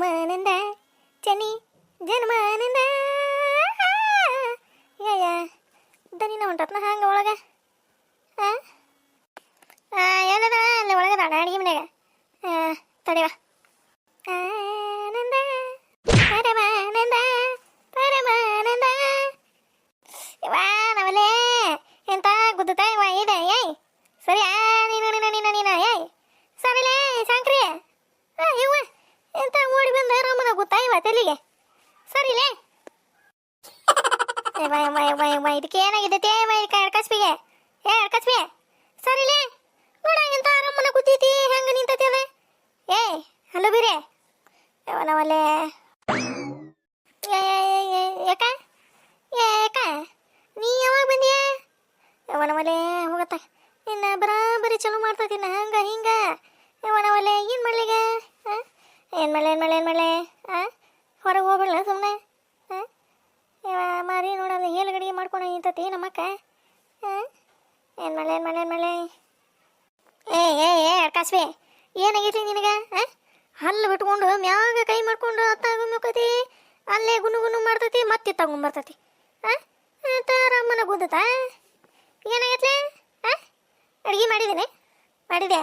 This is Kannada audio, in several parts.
ಜನ್ಮಾನಂದ ಚನಿ ಜನ್ಮಾನಂದ. ಯಾ ದನಿನ ಹೊಂಟತ್ನ ಹಂಗೆ ಒಳಗ. ಆ, ಎಲ್ಲದ ಅಲ್ಲಿ ಒಳಗದ ಅಡಿಗೆ ಮನ್ಯಾಗ. ತಡಿವ ಆನಂದ ಪರಮಾನಂದ ಪರಮಾನಂದ ವಾ ನವಲೆ ಎಂತ ಗುದ್ದುತ್ತಾ ಇವ ಇದೆ ಏಯ್ ಸರಿ ಆ ನೀನು ನೀನು ನೀನು ನೀನು ಏಯ್ ಸರಿಲೇ ಶಂಕ್ರಿ ಆ, ಇವ್ವ ಎಂತ ಓಡಿ ಬಂದ ರಾಮನ ಗೊತ್ತಾ ಇವ ತೆಲಿಗೆ ಸರಿಲೇ ಏ ಬಾ, ಬಾ, ಬಾ, ಬಾ, ಇದಕ್ಕೆ ಏನಾಗಿದೆ ತೇ ಕಸ್ಬಿಗೆ ಏ ಕಸ್ಬಿ ಸರಿಲೇ ನೋಡ ಎಂತ ಆರಾಮನ ಕೂತೈತಿ ಹೆಂಗ ನಿಂತೈತಿ ಅದ ಏ ಹಲೋ ಬೀರೆ ಅವನವಲ್ಲೇ ಯಾಕ ಯಾಕ ನೀ ಯಾವಾಗ ಬಂದಿಯ? ಅವನವಲ್ಲೇ ಹೋಗತ್ತ. ಇನ್ನ ಬರಾಬರಿ ಚಲೋ ಮಾಡ್ತೈತಿ ನಾ ಹಂಗ, ಹಿಂಗ. ಅವನವಲ್ಲೇ ಏನು ಮಾಡ್ಲಿಗ ಏನು ಮಾಡಲೆ ಏನು ಮಾಡಲೆ ಏನು ಮಾಡಲೆ? ಹೊರಗೆ ಹೋಗ್ಬಿಡ್ಲ ಸುಮ್ಮನೆ ಮಾರಿ ನೋಡಲ್ಲ ಹೇಳು ಗಡಿಗೆ ಮಾಡ್ಕೊಂಡು ನಿಂತತಿ ನಮ್ಮಕ್ಕ ಏನು ಮಾಡಲೆ, ಏನು ಮಳೆ ಏನು ಮಾಡಲೆ? ಏ ಏ ಏ ಕಾಸ್ಬೆ ಏನಾಗೈತಿ ನಿನಗ? ಆ? ಹಲ್ಲು ಬಿಟ್ಕೊಂಡು ಮ್ಯಾಗ ಕೈ ಮಾಡ್ಕೊಂಡು ಅತ್ತಾಗೊಮ್ಮಕತಿ ಅಲ್ಲೇ ಗುನು ಗುನು ಮಾಡ್ತತಿ, ಮತ್ತೆ ತಗೊಂಬರ್ತತಿ ಅಮ್ಮನ ಗುದ್ದತ ಏನಾಗೈತ್ಲೆ? ಅಡುಗೆ ಮಾಡಿದ್ದೀನಿ ಮಾಡಿದೆ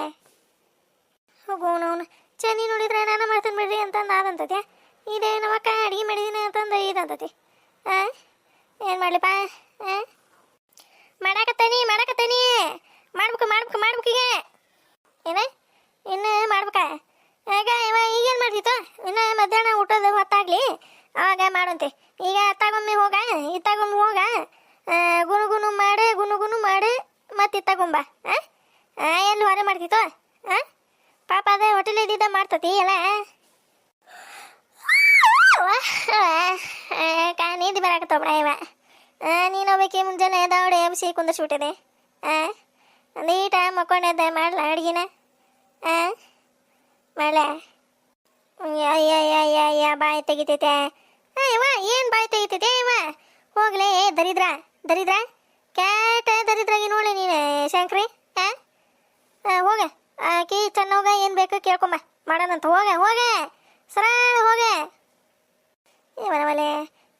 ಹೋಗೋನು ಚನ್ನಿ ನೋಡಿದ್ರೆ ನಾನು ಮಾಡ್ತೀನಿ ಬಿಡ್ರಿ ಅಂತಂದು ಆದಂತತಿ ಇದೇ ನಮ್ಮಕ್ಕ ಅಡುಗೆ ಮಾಡಿದ್ದೀನಿ ಅಂತಂದು ಇದಂತತಿ ಆ? ಏನು ಮಾಡಲಿಪ್ಪ? ಹಾಂ ಮಾಡಾಕತ್ತೇನಿ ಮಾಡಾಕತ್ತೇನಿ. ಮಾಡ್ಬೇಕು ಮಾಡ್ಬೇಕು ಮಾಡ್ಬೇಕು ಈಗ. ಏನ? ಇನ್ನು ಮಾಡ್ಬೇಕ? ಈಗ ಇವ ಈಗೇನು ಮಾಡ್ತಿತ್ತು? ಇನ್ನು ಮಧ್ಯಾಹ್ನ ಊಟದ ಹೊತ್ತಾಗ್ಲಿ. ಅವಾಗ ಮಾಡಂತೆ. ಈಗ ಅತ್ತಾಗೊಮ್ಮೆ ಹೋಗ ಇತ್ತಾಗೊಮ್ಮೆ ಹೋಗ. ಗುನುಗುನು ಮಾಡಿ ಗುನು ಮಾಡಿ ಮತ್ತೆ ಇತ್ತಾಗೊಂಬ ಎಲ್ಲಿ ಹೊರ ಮಾಡ್ತಿತ್ತು? ಪಾಪ ಅದೇ ಹೋಟೆಲ್ ಇದ್ದಿದ್ದ ಮಾಡ್ತತಿ ಎಲ್ಲ. ಕಾ ನೀದಿ ಬರಾಕತ್ತವ ಇವ. ನೀನು ಹೋಗ್ಬೇಕಿ ಮುಂಜಾನೆ ದಾವಡೆ ಎಬ್ಸಿ ಕುಂದರ್ಸ್ಬಿಟ್ಟಿದೆ. ನೀಟ ಮಕ್ಕೊಂಡೆದ್ದ ಮಾಡ್ಲ ಅಡ್ಗಿನ? ಆ? ಅಯ್ಯ ಅಯ್ಯ ಬಾಯಿ ತೆಗಿತೈತೆ. ಅಯ್ಯವ ಏನು ಬಾಯಿ ತೆಗಿತೈತೆ ಅಯ್ಯವ ಹೋಗ್ಲೇ ದರಿದ್ರ ದರಿದ್ರ. ಕ್ಯಾಟ ದರಿದ್ರಾಗಿ ನೋಡಿ ನೀನು, ಶಂಕ್ರಿ ಹಾಂ ಹೋಗ. ಆಕಿ ಚೆನ್ನೋಗ ಏನು ಬೇಕು ಕೇಳ್ಕೊಂಬ. ಮಾಡೋಣಂತ ಹೋಗ ಹೋಗ. ಸರಳ ಹೋಗ. ಇವನವಲೆ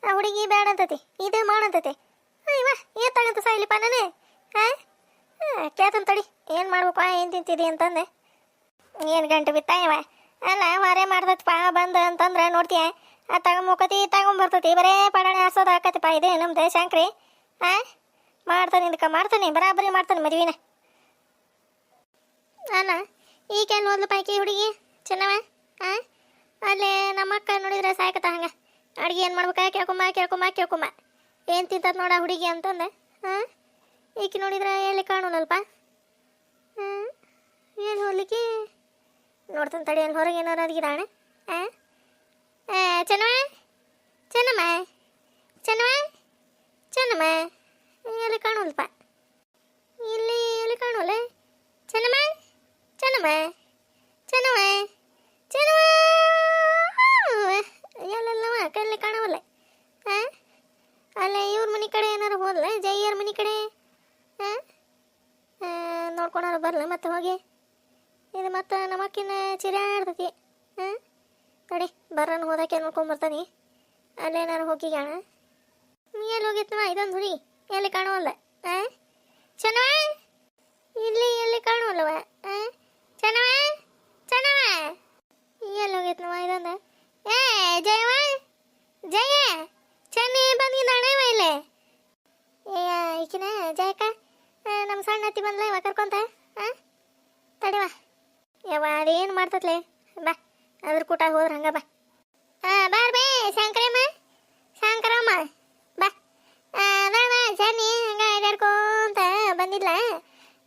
ಆ, ಹುಡುಗಿ ಬೇಡ ಅಂತತಿ. ಇದು ಮಾಡಂತತಿ ಅಯ್ಯವ ಏನ್ ತಗಂತ ಸಾಯ್ಲಿಪ್ಪ, ನಾನು? ಹಾ ಕೇಳ್ತಂತ ತಡಿ. ಏನು ಮಾಡ್ಬೇಕು ಏನು ತಿಂತಿದಿ ಅಂತಂದೆ. ಏನು ಗಂಟು ಬಿತ್ತಾಯವ ಅಲ್ಲ ಅಲ್ಲ ಮಾಡ್ದತ್ ಪಾ ಬಂದ ಅಂತಂದ್ರೆ ನೋಡ್ತೀಯ? ಆ ತಗೊಂಬಕತಿ ತಗೊಂಬರ್ತತಿ, ಬರೇ ಪಡಾಣೆ ಹಾಸೋದು ಹಾಕತಿಪ್ಪ ಇದೆ ನಮ್ದು ಶಂಕ್ರಿ. ಆ? ಮಾಡ್ತಾನೆ ಇದಕ್ಕೆ, ಮಾಡ್ತಾನೆ, ಬರಾಬರಿ ಮಾಡ್ತಾನೆ ಮದುವಿನ. ಅಲ್ಲ, ಈಗೇನು ಓದ್ಲು ಪೈಕಿ ಹುಡುಗಿ? ಚೆನ್ನವ? ಆ? ಅಲ್ಲೇ ನಮ್ಮ ಅಕ್ಕ ನೋಡಿದ್ರೆ ಸಾಯ್ಕತ್ತ ಹಂಗ. ಅಡ್ಗೆ ಏನು ಮಾಡ್ಬೇಕಾ? ಕೇಳ್ಕೊಂಬ ಕೇಳ್ಕೊಂಬ ಕೇಳ್ಕೊಮ್ಮ ಏನು ತಿಂತದ ನೋಡ ಹುಡುಗಿ ಅಂತಂದೆ. ಹಾಂ ಈಕೆ ನೋಡಿದ್ರೆ ಎಲ್ಲಿ ಕಾಣೋಲ್ಲಲ್ಪ ಹಾಂ ಏನು ಹೋಗ್ಲಿಕ್ಕೆ ನೋಡ್ತಾನೆ ತಡಿ ಅಲ್ಲಿ ಹೊರಗೆ ಏನಾರು ಅದ್ಗಿದಾಣ ಹಾಂ ಚೆನ್ನಮ್ಮ? ಚೆನ್ನಮ್ಮ? ಚೆನ್ನಮ್ಮ? ಚೆನ್ನಮ್ಮ ಎಲ್ಲಿ ಕಾಣೋಲ್ಪ ಇಲ್ಲಿ ಎಲ್ಲಿ ಕಾಣೋಲ್ಲ ಚೆನ್ನಮ್ಮ ಚೆನ್ನಮ್ಮ ಚೆನ್ನಮ್ಮ ಚೆನ್ನಮ್ಮ ಎಲ್ಲೆಲ್ಲವ ಕಲ್ಲಿ ಕಾಣವಲ್ಲ ಆ? ಅಲ್ಲೇ ಇವ್ರ ಮನೆ ಕಡೆ ಏನಾರು ಹೋದ್ಲ ಜಯ್ಯರ ಮನೆ ಕಡೆ ನೋಡ್ಕೊಳಾರ ಬರ್ಲ ಮತ್ತೆ ಹೋಗಿ ಇದು ಮತ್ತೆ ನಮ್ಮಕ್ಕಿನ ಚಿರಾಡ್ತತಿ ಹಾಂ? ತಡಿ ಬರ್ರನ್ ಹೋದಕ್ಕೆ ನೋಡ್ಕೊಂಬರ್ತಾನೆ ಅಲ್ಲೇನಾರು ಹೋಗಿಗಾಣ ನೀ ಎಲ್ಲಿ ಹೋಗಿತ್ತು ಇದೊಂದು ಹುಡಿ ಎಲ್ಲಿ ಕಾಣುವಲ್ಲ? ಹಾಂ ಚೆನ್ನವ ಇಲ್ಲಿ ಎಲ್ಲಿ ಕಾಣುವಲ್ಲವ ಆ? ಚೆನ್ನವ ಚೆನ್ನವ ಎಲ್ಲಿ ಹೋಗಿತ್ತು ಇದೊಂದು ಏ ಜಯವ ಜಯ? ಚೆನ್ನಿ ಬಂದಿದ್ದಾಳೆ ಇಲ್ಲೇ? ಏ, ಈಕಿನ ಜಯಕ್ಕ ನಮ್ಮ ಸಣ್ಣ ಅತ್ತಿ ಬಂದ್ಲ ಇವ ಕರ್ಕೊಂತ? ಹಾಂ ತಡಿವ ಯವ್ವ ಅದೇನು ಮಾಡ್ತತ್ಲೆ? ಬಾ, ಅದ್ರ ಕೂಟ ಹೋದ್ರ ಹಂಗ ಬಾ. ಆ ಬಾರ್ ಬೇ, ಶಂಕರಮ್ಮ ಶಂಕರಮ್ಮ, ಬಾ. ಅದಾವ ಚೆನ್ನಿ ಹಂಗ ಅಡ್ಯಾಡ್ಕೊಂತ ಬಂದಿದ್ಲ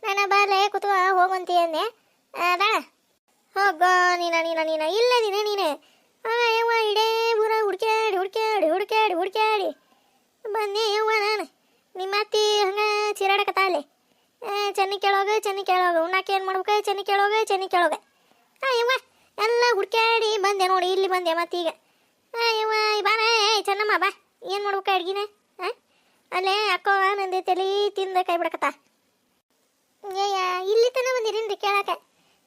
ನಾನು ಬಾರ್ಲೆ ಕೂತು ಹೋಗಂತಿ ಅಂದೆ ಅದಾಳ ಹೋಗೋ ನೀನ ನೀನ ನೀನ ಇಲ್ಲದಿನ ನೀನು ಆ ಯವ್ವ ಇಡೇ ಊರ ಹುಡ್ಕ್ಯಾಡಿ ಹುಡ್ಕ್ಯಾಡಿ ಹುಡ್ಕ್ಯಾಡಿ ಹುಡ್ಕ್ಯಾಡಿ ಬಂದೆ ಯವ್ವ ನಾನು ನಿಮ್ಮ ಅತ್ತಿ ಹಂಗ ಚಿರಾಡಕತ್ತ ಅಲ್ಲಿ ಚೆನ್ನಿ ಕೇಳೋಗ ಚೆನ್ನಿ ಕೇಳೋಗ ಉಣ್ಣಾಕ ಏನು ಮಾಡ್ಬೇಕು ಚೆನ್ನಿ ಕೇಳೋಗ ಚೆನ್ನಿ ಆ ಯವ್ವ ಎಲ್ಲ ಹುಡ್ಕ್ಯಾಡಿ ಬಂದೆ ನೋಡಿ, ಇಲ್ಲಿ ಬಂದೆ ಮತ್ತೀಗ. ಆ ಯವ್ವ ಬಾರ ಏ, ಚೆನ್ನಮ್ಮ, ಬಾ. ಏನು ಮಾಡ್ಬೇಕು ಅಡ್ಗಿನ? ಹಾಂ ಅಲ್ಲೇ ಅಕ್ಕೋ, ನಂದೆ ತಲೆ ತಿಂದ ಕೈ ಬಿಡಕತ್ತ. ಅಯ್ಯ ಇಲ್ಲಿ ತನಕ ಬಂದಿರೇನ್ರಿ ಕೇಳಾಕ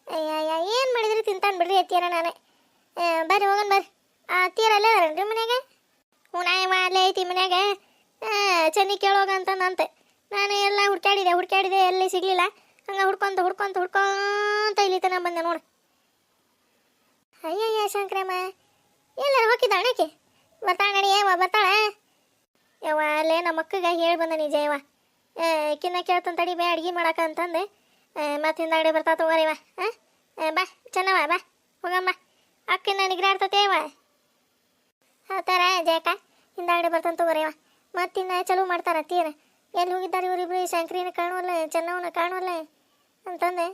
ಅಯ್ಯ ಏನು ಮಾಡಿದ್ರಿ ತಿಂತಾನೆ ಬಿಡ್ರಿ ಎತ್ತಿಯರ ನಾನು. ಬರ್ರಿ ಹೋಗೋಣ ಬರ್ರಿ. ಆ ಅತ್ತಿಯರ ಅಲ್ಲೇ ಅದಾರೇನ್ರಿ ಮನ್ಯಾಗ? ಹುಣಾಯವ ಅಲ್ಲೇ ಐತಿ ಮನ್ಯಾಗ. ಚೆನ್ನಿ ಕೇಳೋಗಂತಂದಂತೆ ನಾನು ಎಲ್ಲ ಹುಡ್ಕ್ಯಾಡಿದೆ ಹುಡ್ಕ್ಯಾಡಿದೆ, ಎಲ್ಲಿ ಸಿಗ್ಲಿಲ್ಲ. ಹಂಗೆ ಹುಡ್ಕೊಂತ ಹುಡ್ಕೊಂತ ಹುಡ್ಕೊಂತ ಇಲ್ಲಿ ತನ ಬಂದೆ ನೋಡು. ಅಯ್ಯಯ್ಯ ಶಂಕರಮ್ಮ, ಎಲ್ಲರೂ ಹೋಗಿದ್ದ ಅಣ್ಣಕ್ಕೆ? ಬರ್ತಾಳೆ ಯವ್ವ ಬರ್ತಾಳ? ಯವ್ವ, ಅಲ್ಲೇ ನಮ್ಮ ಅಕ್ಕಗೆ ಹೇಳಿ ಬಂದ ನಿಜ ಯವ್ವ. ಕಿನ್ನ ಕೇಳ್ತಾನೆ ತಡಿ, ಬೇ ಅಡ್ಗೆ ಮಾಡಕ ಅಂತಂದು. ಮತ್ತೆ ಹಿಂದಾಗಡೆ ಬರ್ತಾ ತಗೋರಿವ ಹಾಂ ಬಾ ಚೆನ್ನವ ಬಾ, ಹೋಗಮ್ಮ. ಅಕ್ಕಿನ ನಿಗ್ರಾಡ್ತತೆ ಯವ್ವ. ಥರ ಜಯಕ ಹಿಂದಾಗಡೆ ಬರ್ತಾನೆ ತಗೋರಿ ಅವ ಮತ್ತಿನ್ನ ಚಲೋ ಮಾಡ್ತಾರ ತೀರ ಎಲ್ಲಿ ಹೋಗಿದ್ದಾರೆ ಇವರಿಬ್ರು? ಶಂಕರಿನ ಕಾಣುವಲ್ಲ ಚೆನ್ನವನ ಕಾಣುವಲ್ಲ? ಅಂತಂದೆ.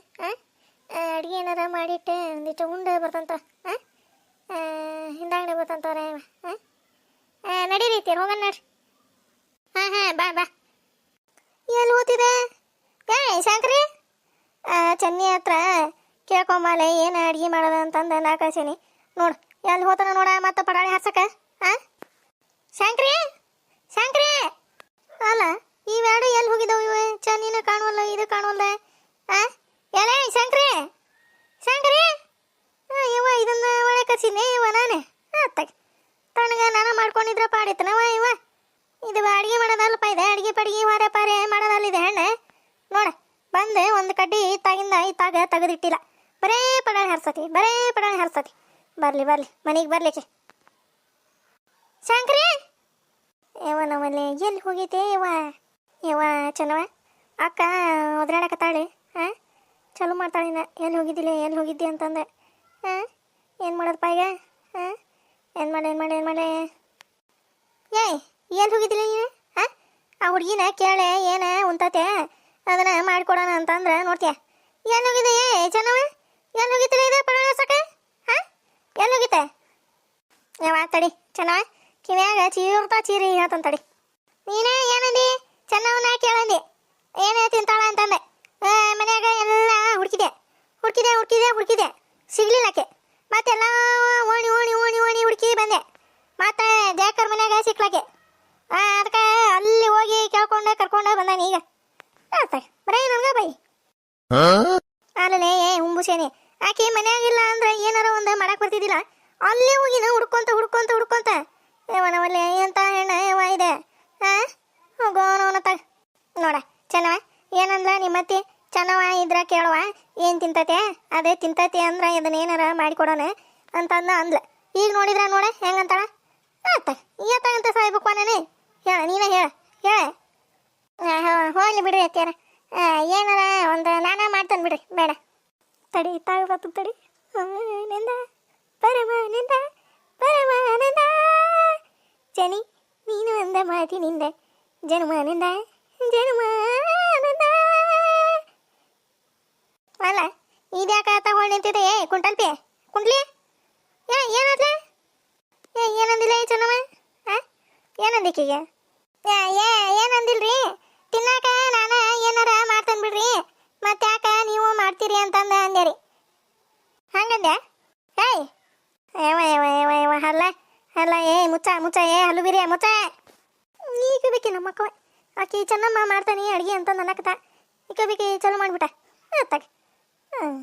ಅಡುಗೆ ಏನಾರ ಮಾಡಿಟ್ಟೆ, ಒಂದಿಷ್ಟು ಉಂಡೆ ಬರ್ತಂತ ಹಿಂದಾಗಡೆ ಬರ್ತಂತವ್ರೆ ನಡೀರೀತಿ, ಹೋಗೋಣ ನೋಡ್ರಿ. ಹಾಂ ಹಾಂ, ಬಾ ಬಾ. ಎಲ್ಲಿ ಹೋತಿದೆ? ಏ ಶಂಕರಿ ಚೆನ್ನಿ ಹತ್ರ ಕೇಳ್ಕೊಂಬಾಲೆ, ಏನು ಅಡ್ಗೆ ಮಾಡೋದ ಅಂತಂದು, ನಾ ಕಳ್ಸೀನಿ. ನೋಡು, ಎಲ್ಲಿ ಹೋತನ ನೋಡ, ಮತ್ತೆ ಪಡಾಳಿ ಹರ್ಸಕ ಆ ಶಂಕ್ರಿ ಶಂಕ್ರಿ ಅಲ್ಲ ಇವೆರಡು ಎಲ್ಲಿ ಹೋಗಿದ್ದಾವ ಇವೆ ಚೆನ್ನಿನ ಕಾಣುವಲ್ಲ ಇದು ಕಾಣುವಲ್ಲ ಆ ಎಲೆ ಶಂಕ್ರಿ ಶಂಕ್ರಿ ಆ, ಇವ ಇದನ್ನ ಒಳ್ಳೆ ಕಳ್ಸಿನಿ ಇವ ನಾನು ಅತ್ತಾಗ ತಣ್ಣಗ ನಾನು ಮಾಡ್ಕೊಂಡಿದ್ರ ಪಾಡಿತ್ತನವ ಇವ ಇದು ಅಡಿಗೆ ಮಾಡೋದಲ್ಲಪ್ಪ ಇದೆ ಅಡಿಗೆ ಪಡಿಗೆ ವಾರೆ ಪಾರೆ ಮಾಡೋದಲ್ಲಿದೆ ಹೆಣ್ಣೆ. ನೋಡ, ಬಂದು ಒಂದು ಕಡ್ಡಿ ಇತ್ತಾಗಿಂದ ಇತ್ತಾಗ ತೆಗೆದಿಟ್ಟಿಲ್ಲ. ಬರೇ ಪಡಾಣಿ ಹರ್ಸತಿ, ಬರೇ ಪಡಾಣಿ ಹರ್ಸತಿ. ಬರ್ಲಿ ಬರ್ಲಿ, ಮನೆಗೆ ಬರ್ಲಿಕ್ಕೆ ಶಂಕ್ರಿ! ಯವ ನಮ್ಮಲ್ಲಿ ಎಲ್ಲಿ ಹೋಗೈತೆ ಯವ ಯವ ಚೆನ್ನವ ಅಕ್ಕ ಒದ್ರಾಡಕತ್ತಾಳೆ ಹಾಂ ಚಲೋ ಮಾಡ್ತಾಳಿನ ಎಲ್ಲಿ ಹೋಗಿದ್ದಿಲ್ಲ ಎಲ್ಲಿ ಹೋಗಿದ್ದಿ ಅಂತಂದೆ. ಹಾಂ ಏನು ಮಾಡೋದಪ್ಪ ಈಗ? ಹಾಂ ಏನು ಮಾಡಿ ಏನು ಮಾಡಿ ಏನು ಮಾಡಿ? ಏಯ್, ಎಲ್ಲಿ ಹೋಗಿದ್ದಿಲ್ಲ ನೀನು? ಆ ಹುಡುಗಿನ ಕೇಳೆ, ಏನ ಉಂತತೆ ಅದನ್ನ ಮಾಡ್ಕೊಡೋಣ ಅಂತಂದ್ರೆ ನೋಡ್ತೀಯ? ಏನು ಹೋಗಿದೆ ಏ ಚೆನ್ನವ ಎಲ್ಲಿ ಹೋಗಿತ್ತಿಲ್ಲ ಇದು ಪಡೋಣ ಹಾಂ? ಎಲ್ಲಿ ಹೋಗಿತ್ತೆ ಯಾವ ತಡಿ ಚೆನ್ನವ ಕಿವ್ಯಾಗ ಚೀರ್ತಾ ಚೀರಿ ಹೇಳ್ತಂತಡಿ ತಡಿ. ನೀನೇ ಏನಂದಿ? ಚೆನ್ನವನ್ನ ಕೇಳಂದಿ? ಏನೇ ತಿಂತಾಳ ಅಂತಂದೆ. ಮನ್ಯಾಗ ಎಲ್ಲ ಹುಡುಕಿದೆ ಹುಡುಕಿದೆ ಹುಡುಕಿದೆ ಹುಡುಕಿದೆ ಸಿಗ್ಲಿಲ್ಲಕ್ಕೆ ಮತ್ತೆಲ್ಲ ಓಣಿ ಓಣಿ ಓಣಿ ಓಣಿ ಹುಡುಕಿ ಬಂದೆ. ಮತ್ತೆ ಜಾಕರ್ ಮನ್ಯಾಗ ಸಿಕ್ಲಕ್ಕೆ ಅದಕ್ಕೆ ಅಲ್ಲಿ ಹೋಗಿ ಕೇಳ್ಕೊಂಡೆ ಕರ್ಕೊಂಡೆ ಬಂದಾನ ಈಗ. ಬರೇ ಬರೀ ನನಗ ಬೈ. ಅಲ್ಲೇ ಏ ಹುಂಬುಸೇನೆ. ಆಕೆ ಮನ್ಯಾಗಿಲ್ಲ ಅಂದ್ರೆ ಏನಾರ ಒಂದು ಮಾಡಕ್ ಬರ್ತಿದ್ದಿಲ್ಲ? ಅಲ್ಲಿ ನಾ ಹುಡ್ಕೊಂತ ಹುಡ್ಕೊಂತ ಹುಡ್ಕೊಂತ. ಏವನವಲ್ಲೇ ಎಂತ ಹೆಣ್ಣ ಏವ ಇದೆ? ಹಾ ಹೋಗೋನವನ ತಗ. ನೋಡ ಚೆನ್ನವ ಏನಂದ್ರ ನಿಮ್ಮತ್ತಿ? ಚೆನ್ನವ ಇದ್ರ ಕೇಳುವ ಏನ್ ತಿಂತತೆ? ಅದೇ ತಿಂತತೆ ಅಂದ್ರ ಇದನ್ನ ಏನಾರ ಮಾಡಿಕೊಡೋಣ ಅಂತಂದ ಅಂದ್ಲ. ಈಗ ನೋಡಿದ್ರ ನೋಡ ಹೆಂಗಂತಾಳ? ಆತ ಈಯತ್ತಾಗಂತ ಸಾಯ್ಬೇಕು ನಾನೇ. ಹೇಳ, ನೀವೇ ಹೇಳ ಹೇಳ. ಹೋಗ್ಲಿ ಬಿಡ್ರಿ ಅತ್ಯಾರ ಏನಾರ ಒಂದು ನಾನ ಮಾಡ್ತಾನೆ ಬಿಡ್ರಿ, ಬೇಡ. ತಡಿ ತಾಗ ಬರ್ತದೆ ತಡಿ. ನಿಂದ ಪರಮಾನಂದ ಪರಮಾನಂದ ಜನಿ, ನೀನು ಅಂದ ಮಾತಿನಿಂದ ಜನ್ಮಾನಂದ ಜನ್ಮಾನಂದ ಅಲ್ಲ, ಇದ್ಯಾಕ ತಗೊಂಡು ನಿಂತಿದೆ ಏ ಕುಂಟಲ್ಪಿ ಕುಂಟ್ಲಿ ಏ ಏನಾದ್ಲೆ ಏ ಏನಂದಿಲ್ಲ ಈ ಚೆನ್ನಮ್ಮ ಆ ಏ ಏನಂದಿಲ್ರಿ? ತಿನ್ನಾಕ ನಾನ ಏನಾರ ಮಾಡ್ತೇನೆ ಬಿಡ್ರಿ ಮತ್ತೆ ಯಾಕ ನೀವು ಮಾಡ್ತೀರಿ ಅಂತಂದ ಅಂದ್ಯಾರಿ. ಹಂಗಂದ್ಯಾ? ಏಯ್! ಏವ ಏವ ಏವ ಏವ ಅಲ್ಲ ಅಲ್ಲ ಏ, ಮುಚ್ಚ ಮುಚ್ಚ, ಏ, ಹಲ್ಲು ಬಿರಿಯ, ಮುಚ್ಚ! ಈಗ ಬೇಕಿ ನಮ್ಮ ಮಕ್ಕಳ ಆಕಿ ಚೆನ್ನಮ್ಮ ಮಾಡ್ತಾನೆ ಅಡುಗೆ ಅಂತ ಅನ್ನಕತ್ತ ಈಗ ಬೇಕಿ ಚಲೋ ಮಾಡ್ಬಿಟ್ಟ ಆತಾಗ ಹಾಂ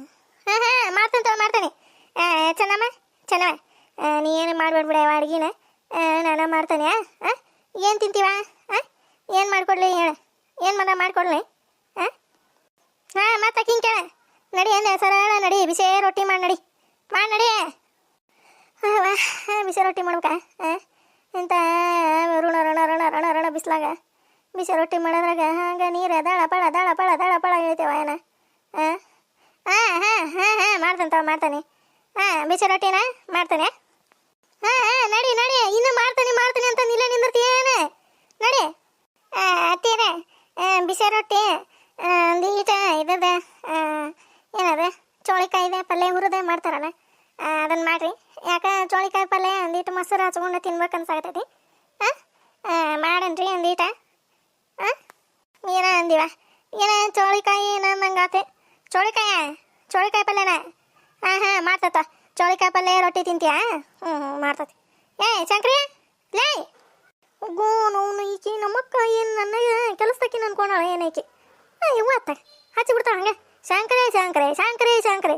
ಹಾಂ ಮಾಡ್ತೇನೆ ತಗೋ ಮಾಡ್ತೇನೆ ಆ, ಚೆನ್ನಮ್ಮ ಚೆನ್ನಮ್ಮ ಆ, ನೀ ಏನು ಮಾಡ್ಬೇಡ್ಬಿಡ ಅಡುಗೆನ ನಾನು ಮಾಡ್ತೇನೆ ಹಾಂ ಏನು ತಿಂತೀವ ಹಾಂ ಏನು ಮಾಡ್ಕೊಡ್ಲಿ ಹೇಳ ಏನು ಮಾಡ ಮಾಡ್ಕೊಡ್ಲಿ ಹಾಂ ಹಾಂ ಮತ್ತೆ ಹಿಂಗೆ ಕೇಳ ನಡಿ ಅಂದೆ ಸರಳ ನಡಿ ಬಿಸಿ ರೊಟ್ಟಿ ಮಾಡಿ ನಡಿ ಮಾಡಿ ನಡಿ ಅವ್ವ, ಬಿಸಿ ರೊಟ್ಟಿ ಮಾಡ್ಬೇಕಾ ಹಾಂ ಇಂಥ ಋಣ ರಣ ರಣ ರಣ ರಣ ಬಿಸ್ಲಾಗ? ಬಿಸಿ ರೊಟ್ಟಿ ಮಾಡೋದ್ರಾಗ ಹಂಗೆ ನೀರು ದಾಳ ಪಳ, ದಳ ಪಳ ದಳ ಪಳ ಹೇಳ್ತೇವ ಏನ? ಹಾಂ ಹಾಂ ಹಾಂ ಹಾಂ ಹಾಂ, ಮಾಡ್ತಾನೆ ತಾವು ಹಾಂ ಬಿಸಿ ರೊಟ್ಟಿನ ಮಾಡ್ತಾನೆ ಹಾಂ ಹಾಂ, ನಡಿ ನಡಿ, ಇನ್ನು ಮಾಡ್ತಾನೆ ಮಾಡ್ತಾನೆ ಅಂತ ನಿಲ್ಲ ನಿಂದಿರ್ತೀಯೇನ ನಡಿ. ಅತ್ತೀರ ಬಿಸಿ ರೊಟ್ಟಿ ಒಂದೀಟ ಇದ್ದದ ಏನದ, ಚೋಳಿಕಾಯಿದೆ ಪಲ್ಯ ಹುರಿದೆ ಮಾಡ್ತಾರಲ್ಲ? ಅದನ್ನು ಮಾಡ್ರಿ. ಯಾಕೆ ಚೋಳಿಕಾಯಿ ಪಲ್ಯ, ಒಂದೀಟು ಮೊಸರು ಹಚ್ಕೊಂಡು ತಿನ್ಬೇಕು ಅನ್ಸಾಗತೈತಿ ಹಾಂ ಮಾಡನ್ರಿ ಒಂದೀಟ. ಹಾಂ ಏನ ಅಂದಿವ? ಏನ ಚೋಳಿಕಾಯಿ ನಂದಂಗಾತೆ ಚೋಳಿಕಾಯ? ಚೋಳಿಕಾಯಿ ಪಲ್ಯನ? ಹಾಂ ಹಾಂ ಮಾಡ್ತತ್ತ ಚೋಳಿಕಾಯಿ ಪಲ್ಯ ರೊಟ್ಟಿ ತಿಂತೀಯಾ? ಹ್ಞೂ ಹ್ಞೂ ಮಾಡ್ತತಿ. ಏ ಶಂಕ್ರಿ ಲೇ! ಗೋ ನೋನು ಈಕಿ, ನಮ್ಮಕ್ಕ ಏನು ನನ್ನ ಕೆಲಸದಕ್ಕೆ ಅನ್ಕೊಂಡಾಳ ಏನೈಕಿ ಇವತ್ತ ಹಚ್ಚಿ ಬಿಡ್ತಾಳ ಹಂಗೆ. ಶಂಕರೇ ಶಂಕರೇ ಶಂಕರೇ, ಶಾಂಕರೇ.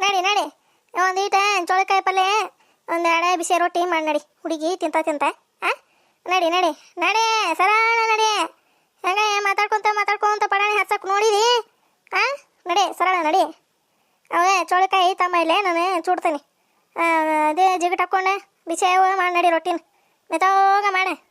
ನಡಿ ನಡಿ. ಒಂದೀಟ ಚೋಳಕಾಯಿ ಪಲ್ಯ ಒಂದು ಎಡೆ ಬಿಸಿ ರೊಟ್ಟಿ ಮಾಡಿ ನಡಿ. ಹುಡುಗಿ ತಿಂತ ತಿಂತ, ಆ? ನಡಿ ನಡಿ. ನಡಿ ಸರಳ ನಡಿ. ಹೆಂಗ ಮಾತಾಡ್ಕೊಂತ ಮಾತಾಡ್ಕೊಂತ ಪಡಾಣಿ ಹಚ್ಚಕ್ ನೋಡಿದಿ? ಆ? ನಡಿ, ಸರಳ ನಡಿ. ಅವೇ ಚೋಳಕಾಯಿ ತಮ್ಮ ಇಲ್ಲೇ, ನಾನು ಚೂಡ್ತೀನಿ. ಅದೇ ಜಿಗಟ್ ಹಾಕ್ಕೊಂಡೆ ಬಿಸಿ ಮಾಡಿ ನಡಿ ರೊಟ್ಟಿನ. ಮೆತ್ತೋಗ ಮಾಡೆ.